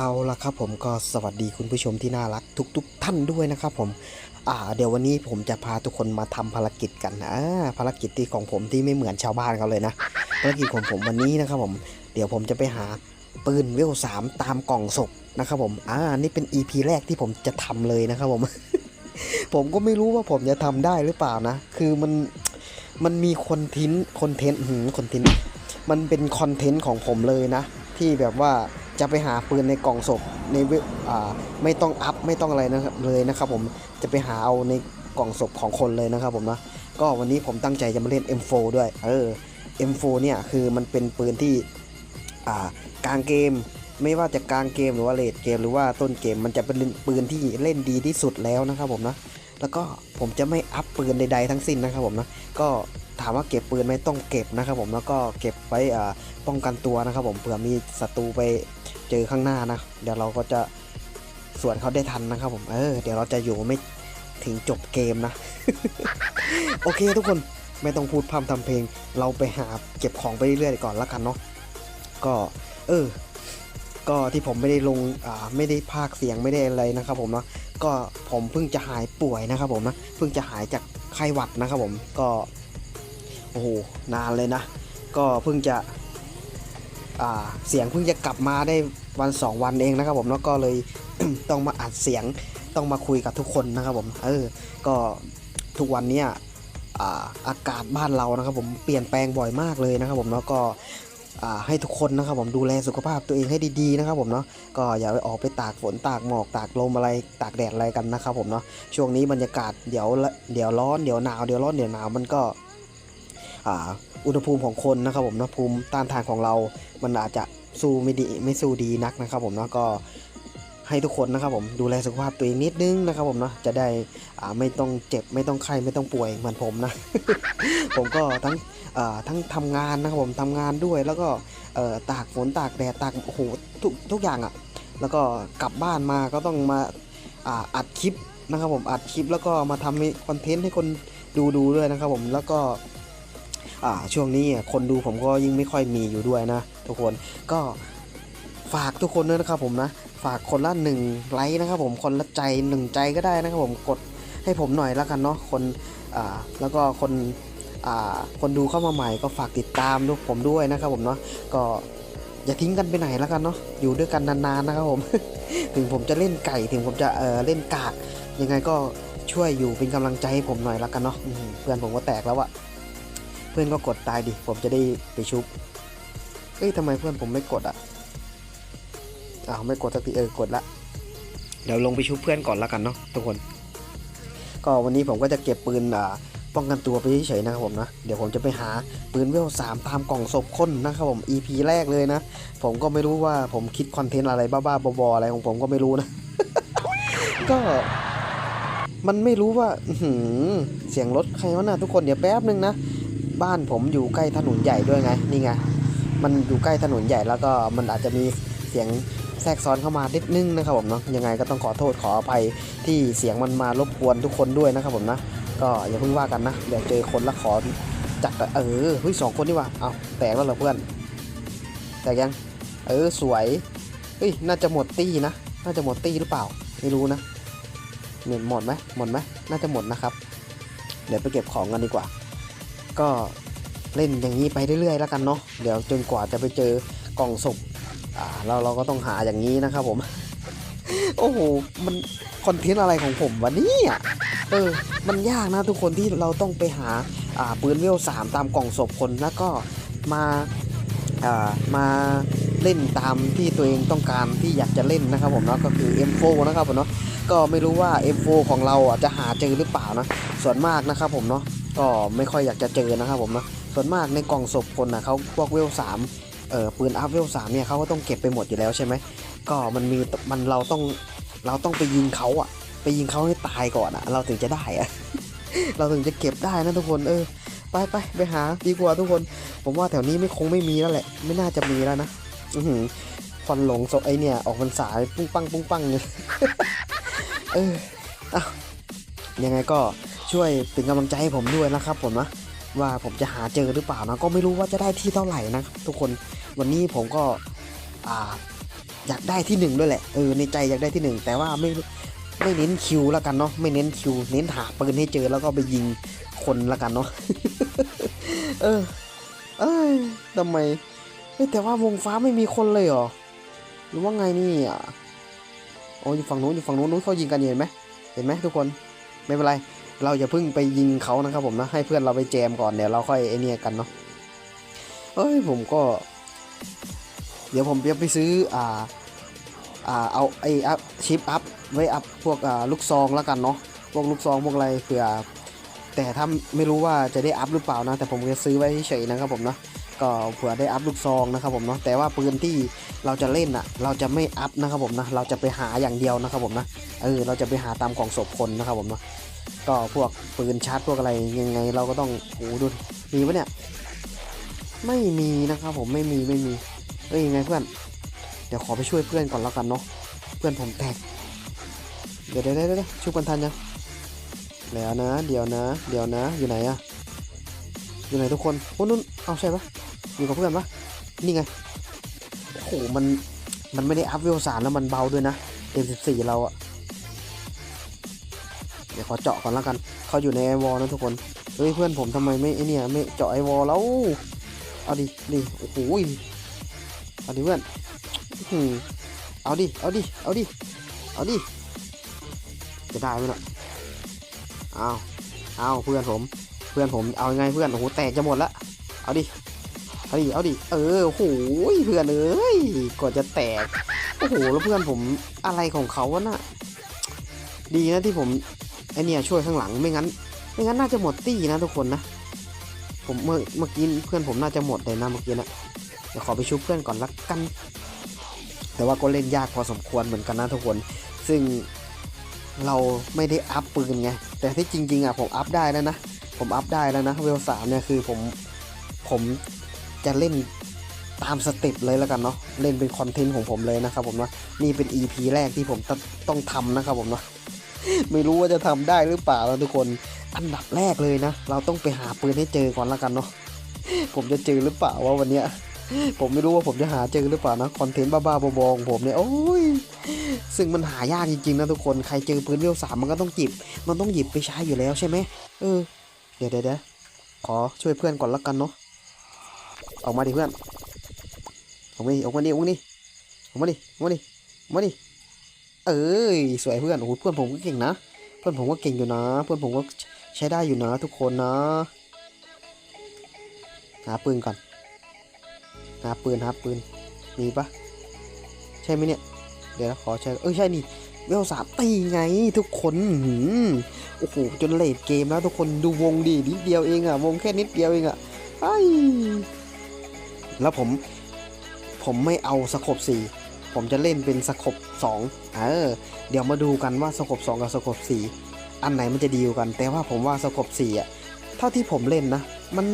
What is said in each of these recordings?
เอาละครับผมก็สวัสดีคุณผู้ชมที่น่ารักทุกๆทท่านด้วยนะครับผมอ่าเดี๋ยววันนี้ผมจะพาทุกคนมาทำภารกิจกันนะอ่าภารกิจที่ของผมที่ไม่เหมือนชาวบ้านเขาเลยนะภารกิจของผมวันนี้นะครับผมเดี๋ยวผมจะไปหาปืนเวลสามตามกล่องศพนะครับผมอ่านี่เป็น EP แรกที่ผมจะทำเลยนะครับผม ผมก็ไม่รู้ว่าผมจะทำได้หรือเปล่านะ คือมันมันมีคอนเทนต์คอนเทนต์หืมคอนเทนต์มันเป็นคอนเทนต์ของผมเลยนะ ที่แบบว่า จะไปหาปืนในกล่องศพในเว็บอ่าไม่ต้องอัพไม่ต้องอะไรนะครับเลยนะครับผมจะไปหาเอาในกล่องศพของคนเลยนะครับผมนะก็วันนี้ผมตั้งใจจะมาเล่น M4 ด้วยเออ M4 เนี่ยคือมันเป็นปืนที่อ่ากลางเกมไม่ว่าจะกลางเกมหรือว่าเลดเกมหรือว่าต้นเกมมันจะเป็นปืนที่เล่นดีที่สุดแล้วนะครับผมนะแล้วก็ผมจะไม่อัพปืนใดๆทั้งสิ้นนะครับผมนะก็ถามว่าเก็บปืนไหมต้องเก็บนะครับผมแล้วก็เก็บไว้อ่าป้องกันตัวนะครับผมเผื่อมีศัตรูไป เจอข้างหน้านะ เดี๋ยวเราก็จะสวนเขาได้ทันนะครับผมเออเดี๋ยวเราจะอยู่ไม่ถึงจบเกมนะ โอเคทุกคนไม่ต้องพูดพร่ำทำเพลง เราไปหาเก็บของไปเรื่อยๆก่อนละกันเนาะก็เออ ก็ที่ผมไม่ได้ลงอ่าไม่ได้พากย์เสียงไม่ได้อะไรนะครับผมเนาะก็ผมเพิ่งจะหายป่วยนะครับผมนะเพิ่งจะหายจากไข้หวัดนะครับผมก็โอ้โหนานเลยนะ ก็เพิ่งจะ เสียงเพิ่งจะกลับมาได้วันสองวันเองนะครับผมแล้วก็เลย ต้องมาอัดเสียงต้องมาคุยกับทุกคนนะครับผมเออก็ทุกวันเนี้ยอาอากาศบ้านเรานะครับผมเปลี่ยนแปลงบ่อยมากเลยนะครับผมแล้วก็ให้ทุกคนนะครับผมดูแลสุขภาพตัวเองให้ดีๆนะครับผมเนาะก็อย่าไปออกไปตากฝนตากหมอกตากลมอะไรตากแดดอะไรกันนะครับผมเนาะช่วงนี้บรรยากาศเดี๋ยวเดี๋ยวร้อนเดี๋ยวหนาวเดี๋ยวร้อนเดี๋ยวหนาวมันก็ อุณหภูมิของคนนะครับผมนะภูมิต้านทานของเรา มันอาจจะสู้ไม่ดีไม่สู้ดีนักนะครับผมนะก็ให้ทุกคนนะครับผมดูแลสุขภาพตัวเองนิดนึงนะครับผมเนาะจะได้อ่าไม่ต้องเจ็บไม่ต้องไข้ไม่ต้องป่วยเหมือนผมนะ ผมก็ทั้งเอ่อทั้งทำงานนะครับผมทำงานด้วย แล้วก็เอ่อตากฝนตากแดดตากโอ้โหทุกทุกอย่างอะ่ะ แล้วก็กลับบ้านมาก็ต้องมาอ่าอัดคลิปนะครับผมอัดคลิปแล้วก็มาทำคอนเทนต์ให้คนดูดูด้วยนะครับผมแล้วก็ ช่วงนี้คนดูผมก็ยิ่งไม่ค่อยมีอยู่ด้วยนะ ทุกคนก็ฝากทุกคนด้วยนะครับผมนะ ฝากคนละหนึ่งไลค์นะครับผมคนละใจหนึ่งใจก็ได้นะครับผมกดให้ผมหน่อยแล้วกันเนาะคนแล้วก็คนคนดูเข้ามาใหม่ก็ฝากติดตามดูผมด้วยนะครับผมเนาะก็อย่าทิ้งกันไปไหนแล้วกันเนาะอยู่ด้วยกันนานๆนะครับผมถึงผมจะเล่นไก่ถึงผมจะเออเล่นกากยังไงก็ช่วยอยู่เป็นกำลังใจให้ผมหน่อยแล้วกันเนาะเพื่อนผมก็แตกแล้วอะ พื่อนก็กดตายดิ ผมจะได้ไปชุบ เอ้ยทำไมเพื่อนผมไม่กดอะอ้าวไม่กดสักทีเออกดละ เดี๋ยวลงไปชุบเพื่อนก่อนล้วกันเนาะทุกคน ก็วันนี้ผมก็จะเก็บปืนอ่าป้องกันตัวไปเฉยๆนะครับผมนะ เดี๋ยวผมจะไปหาปืนเวลสามตามกล่องศพคนนะครับผม EP แรกเลยนะ ผมก็ไม่รู้ว่าผมคิดคอนเทนต์อะไรบ้าๆบอๆอะไรของผมก็ไม่รู้นะ ก็มันไม่รู้ว่าหือเสียงรถใครวะน่ะทุกคนเดี๋ยวแป๊บนึงนะ บ้านผมอยู่ใกล้ถนนใหญ่ด้วยไงนี่ไงมันอยู่ใกล้ถนนใหญ่แล้วก็มันอาจจะมีเสียงแทรกซ้อนเข้ามานิดนึงนะครับผมเนาะยังไงก็ต้องขอโทษขออภัยที่เสียงมันมารบกวนทุกคนด้วยนะครับผมนะก็อย่าเพิ่งว่ากันนะเดี๋ยวเจอคนละขอจัดเออเฮ้ยสองคนนี่ว่ะเอาแตกแล้วเหรอเพื่อนแตกยังเออสวยเฮ้ยน่าจะหมดตี้นะน่าจะหมดตี้หรือเปล่าไม่รู้นะเหม็นหมดไหมหมดไหมน่าจะหมดนะครับ เดี๋ยวไปเก็บของกันดีกว่า ก็เล่นอย่างนี้ไปเรื่อยๆแล้วกันเนาะเดี๋ยวจนกว่าจะไปเจอกล่องศพอ่าเราเราก็ต้องหาอย่างนี้นะครับผม โอ้โหมันคอนเทนต์อะไรของผมวะนี่ยเออมันยากนะทุกคนที่เราต้องไปหาอ่าปืนเวลสามตามกล่องศพคนแล้วก็มาอ่ามาเล่นตามที่ตัวเองต้องการที่อยากจะเล่นนะครับผมเนาะก็คือ M4 นะครับผมเนาะก็ไม่รู้ว่า M4 ของเราอะจะหาเจอหรือเปล่านะส่วนมากนะครับผมเนาะ ก็ไม่ค่อยอยากจะเจอนะครับผมนะส่วนมากในกล่องศพคนนะเขาพวกเวลสามเออปืนอัพเวลสามเนี่ยเขาก็ต้องเก็บไปหมดอยู่แล้วใช่ไหมก็มันมีมันเราต้องเราต้องไปยิงเขาอะไปยิงเขาให้ตายก่อนอะเราถึงจะได้อะเราถึงจะเก็บได้นะทุกคนเออไปไปไปหาดีกว่าทุกคน ผมว่าแถวนี้ไม่คงไม่มีแล้วแหละ ไม่น่าจะมีแล้วนะอือหือควันหลงศพไอเนี่ยออกมันสายปุ้งปังปุ้งปังเลยเอออะยังไงก็ ช่วยเป็นกำลังใจให้ผมด้วยนะครับผมนะว่าผมจะหาเจอหรือเปล่านะก็ไม่รู้ว่าจะได้ที่เท่าไหร่นะทุกคนวันนี้ผมก็อ่าอยากได้ที่หนึ่งด้วยแหละเออในใจอยากได้ที่หนึ่งแต่ว่าไม่ไม่เน้นคิวแล้วกันเนาะไม่เน้นคิว เน้นหาปืนให้เจอแล้วก็ไปยิงคนแล้วกันเนาะเออ เอ้ยทำไมเฮ้ยแต่ว่าวงฟ้าไม่มีคนเลยเหรอหรือว่าไงนี่อะโอ้ยอยู่ฝั่งนู้นอยู่ฝั่งนู้นนู้นเขายิงกันเห็นไหมเห็นไหมทุกคนไม่เป็นไร เราอย่าเพิ่งไปยิงเขานะครับผมนะให้เพื่อนเราไปแจมก่อนเดี๋ยวเราค่อยไอเนี่ยกันเนาะเอ้ยผมก็ เดี๋ยวผมจะไปซื้ออ่าอ่าเอาไออัพชิปอัพไว้อัพพวกอ่าลูกซองแล้วกันเนาะพวกลูกซองพวกอะไรเผื่อแต่ถ้าไม่รู้ว่าจะได้อัพหรือเปล่านะ แต่ผมจะซื้อไว้เฉยนะครับผมเนาะ ก็เผื่อได้อัพลูกซองนะครับผมเนาะแต่ว่าปืนที่เราจะเล่นอะเราจะไม่อัพนะครับผมนะเราจะไปหาอย่างเดียวนะครับผมนะเออเราจะไปหาตามกองศพคนนะครับผมเนาะก็พวกปืนชาร์จพวกอะไรยังไงเราก็ต้องโอ้ดูมีปะเนี่ยไม่มีนะครับผมไม่มีไม่มีเอ้ยยังไงเพื่อน เดี๋ยวขอไปช่วยเพื่อนก่อนแล้วกันเนาะเพื่อนผมแตกเดี๋ยวเดี๋ยวเดี๋ยวเดี๋ยวช่วยกันทันยังแล้วนะ เดี๋ยวนะ เดี๋ยวนะ อยู่ไหนอะอยู่ไหนทุกคนโอ้นุ่นเอาใช่ปะ อยู่กับเพื่อนปะนี่ไง โอ้โห มัน มันไม่ได้อัพเวลสามแล้วมันเบาด้วยนะเอ็มสิบสี่เราอะเดี๋ยวขอเจาะก่อนแล้วกัน เขาอยู่ในไอวอลนะทุกคน เฮ้ยเพื่อนผมทำไมไม่ไอเนี่ยไม่เจาะไอวอลแล้ว เอาดิดิโอ้โหเอาดิเพื่อนอื้อหือเอาดิ เอาดิ เอาดิ เอาดิ จะได้ไหมล่ะเอาเอาเพื่อนผม เพื่อนผม เอาไงเพื่อน โอ้โห แตกจะหมดละ เอาดิ เอาดิ เอาดิ เออโอ้โหยเพื่อนเอ้ยกว่าจะแตก โอ้โห แล้วเพื่อนผมอะไรของเขาวะน่ะ ดีนะที่ผมไอเนี่ยช่วยข้างหลัง ไม่งั้น ไม่งั้นน่าจะหมดตี้นะทุกคนนะ ผมเมื่อเมื่อกี้เพื่อนผมน่าจะหมดเลยนะเมื่อกี้นะเดี๋ยวขอไปชุบเพื่อนก่อนละกัน แต่ว่าก็เล่นยากพอสมควรเหมือนกันนะทุกคน ซึ่งเราไม่ได้อัพปืนไง แต่ที่จริงๆอะผมอัพได้แล้วนะ ผมอัพได้แล้วนะเวลสามเนี่ยคือผมผม จะเล่นตามสเต็ปเลยแล้วกันเนาะเล่นเป็นคอนเทนต์ของผมเลยนะครับผมว่านี่เป็น EP แรกที่ผมต้องต้องทำนะครับผมเนาะไม่รู้ว่าจะทำได้หรือเปล่านะทุกคนอันดับแรกเลยนะ เราต้องไปหาปืนให้เจอก่อนแล้วกันเนาะผมจะเจอหรือเปล่าว่าวันเนี้ยผมไม่รู้ว่าผมจะหาเจอหรือเปล่านะคอนเทนต์บ้าๆบอๆของผมเนี่ยโอ้ยซึ่งมันหายากจริงๆนะทุกคนใครเจอปืนเลี้ยวสามมันก็ต้องหยิบ มันต้องหยิบไปใช้อยู่แล้วใช่ไหมเออ เดี๋ยวเดี๋ยวเดี๋ยวขอช่วยเพื่อนก่อนแล้วกันเนาะ ออกมาดิเพื่อนออกมาดิออกมาดิออกมาดิออกมาดิออกมาดิออกมาดิเอ้ยสวยเพื่อนโอ้โหเพื่อนผมก็เก่งนะ เพื่อนผมก็เก่งอยู่นะ เพื่อนผมก็ใช้ได้อยู่นะทุกคนนะหาปืนก่อนหาปืนหาปืนมีปะใช่ไหมเนี่ย เดี๋ยวขอใช่เออใช่นี่เวลสามตีไงทุกคนหืมโอ้โหจนเลดเกมแล้วทุกคนดูวงดีนิดเดียวเองอะวงแค่นิดเดียวเองอะไอ้ แล้วผมผมไม่เอาสกบสี่ผมจะเล่นเป็นสกบสองเออเดี๋ยวมาดูกันว่าสกบสองกับสกบสี่อันไหนมันจะดีกว่ากัน แต่ว่าผมว่าสกบสี่อะเท่าที่ผมเล่นนะ มัน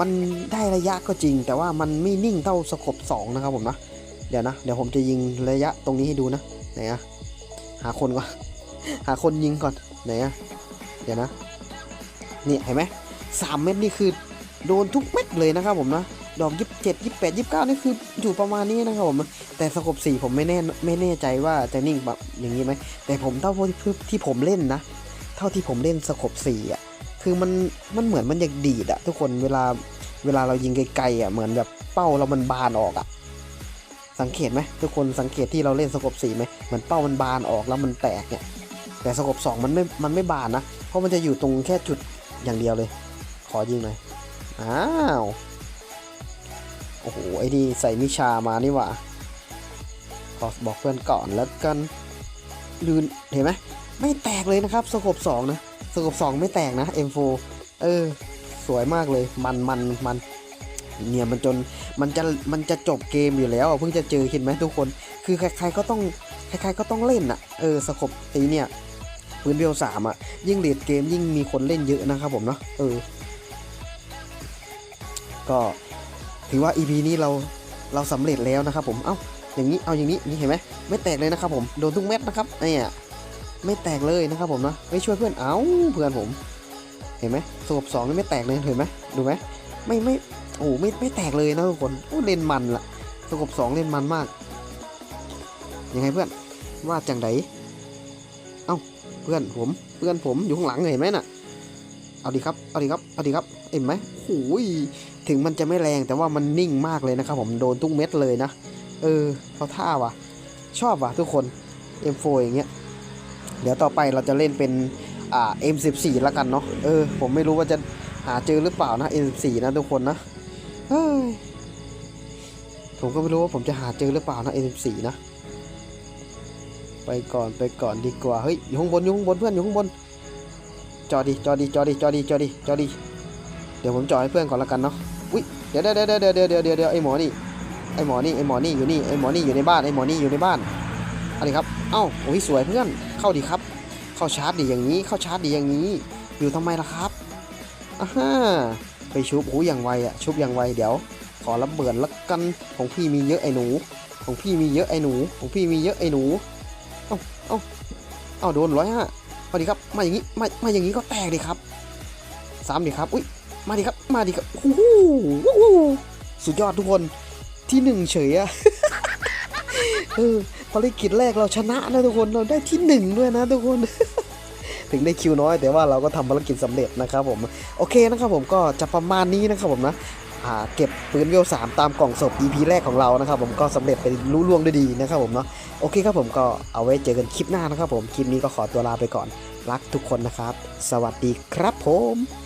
มันได้ระยะก็จริง แต่ว่ามันไม่นิ่งเท่าสกบสองนะครับผมนะเดี๋ยวนะ เดี๋ยวผมจะยิงระยะตรงนี้ให้ดูนะไหนอะหาคนก่อนหาคนยิงก่อนไหนอะเดี๋ยวนะนี่เห็นไหมสามเม็ดนี่คือโดนทุกเม็ดเลยนะครับผมนะ ดอกยี่สิบเจ็ดยี่สิบแปดยี่สิบเก้านี่คืออยู่ประมาณนี้นะครับผมแต่สกบสีผมไม่แน่ไม่แน่ใจว่าจะนิ่งแบบอย่างนี้ไหมแต่ผมเท่าที่ที่ผมเล่นนะ เท่าที่ผมเล่นสกบสีอะคือมันมันเหมือนมันอยากดีดอะทุกคนเวลาเวลาเรายิงไกลๆอะเหมือนแบบเป้าเรามันบานออกอะสังเกตไหมทุกคนสังเกตที่เราเล่นสกบสีไหมเหมือนเป้ามันบานออกแล้วมันแตกเนี่ยแต่สกบสองมันไม่มันไม่บานนะเพราะมันจะอยู่ตรงแค่จุดอย่างเดียวเลย ขอยิงหน่อยอ้าว อ้โห ไอ้นี่ใส่มิชามานี่หว่าขอบอกเพื่อนก่อนแล้วกันลืนเห็นไหมไม่แตกเลยนะครับสกบสองนะสกบสองไม่แตกนะ M4 เออ สวยมากเลยมันมันมันเนี่ยมันจนมันจะมันจะจบเกมอยู่แล้วเพิ่งจะเจอเห็นไหมทุกคน คือใครๆก็ต้องใครๆก็ต้องเล่นอะเออสกบไอเนี่ยปืนเบลสามอะยิ่งเลดเกมยิ่งมีคนเล่นเยอะนะครับผมเนาะเออ ก็ ถือว่า EP นี้เราเราสำเร็จแล้วนะครับผม เอ้า อย่างนี้ เอาอย่างนี้ นี่เห็นไหม ไม่แตกเลยนะครับผม โดนทุกเม็ดนะครับเนี่ยไม่แตกเลยนะครับผมนะไม่ช่วยเพื่อน เอ้า เพื่อนผม เห็นไหมสกบสองนี่ไม่แตกเลยเห็นไหมดูไหมไม่ไม่ โอ้ไม่ไม่แตกเลยนะทุกคนโอ้เล่นมันละสกบสองเล่นมันมาก ยังไงเพื่อน ว่าจังไดเอ้า เพื่อนผม เพื่อนผมอยู่ข้างหลังเห็นไหมน่ะ เอาดีครับ เอาดีครับ เอาดีครับ เห็นไหมโอ้ย ถึงมันจะไม่แรงแต่ว่ามันนิ่งมากเลยนะครับผมโดนทุกเม็ดเลยนะ เออเขาท่าว่ะ ชอบว่ะทุกคน M4 อย่างเงี้ย เดี๋ยวต่อไปเราจะเล่นเป็นอ่า M14 แล้วกันเนาะเออ ผมไม่รู้ว่าจะหาเจอหรือเปล่านะ M14 นะทุกคนนะเฮ้ยผมก็ไม่รู้ว่าผมจะหาเจอหรือเปล่านะ M14 นะ ไปก่อนไปก่อนดีกว่าเฮ้ยอยู่ข้างบนอยู่ข้างบนเพื่อนอยู่ข้างบนจอดีจอดีจอดีจอดีจอดีจอดีเดี๋ยวผมจอให้เพื่อนก่อนแล้วกันเนาะ เดี๋ยวเดี๋ยวเดี๋ยวเดี๋ยวเดี๋ยวเดี๋ยวเดี๋ยวไอหมอนี่ไอหมอนี่ไอหมอนี่อยู่นี่ไอหมอนี่อยู่ในบ้านไอหมอนี่อยู่ในบ้านอะไรครับ เอ้าโอ้ยสวยเพื่อน เข้าดีครับ เข้าชาร์จดีอย่างนี้ เข้าชาร์จดีอย่างนี้ อยู่ทำไมล่ะครับอ่าฮ่าไปชุบหูอย่างไวอะชุบอย่างไวเดี๋ยว ขอระเบิดละกันของพี่มีเยอะไอหนู ของพี่มีเยอะไอหนู ของพี่มีเยอะไอหนู เอ้าเอ้าเอ้าโดนร้อยฮะพอดีครับ มาอย่างนี้ มา มาอย่างนี้ก็แตกดีครับสามดีครับ อุ้ย มาดิครับ มาดิครับโอ้โหสุดยอดทุกคนที่หนึ่งเฉยอะเออภารกิจแรกเราชนะนะทุกคนเราได้ที่หนึ่งด้วยนะทุกคนถึงได้คิวน้อย แต่ว่าเราก็ทำภารกิจสำเร็จนะครับผมโอเคนะครับผมก็จะประมาณนี้นะครับผมนะเก็บปืนเวลสามตามกล่องศพ EP แรกของเรานะครับผมก็สำเร็จไปรู้ล่วงด้วยดีนะครับผมเนาะโอเคครับผมก็เอาไว้เจอกันคลิปหน้านะครับผม คลิปนี้ก็ขอตัวลาไปก่อน รักทุกคนนะครับ สวัสดีครับผม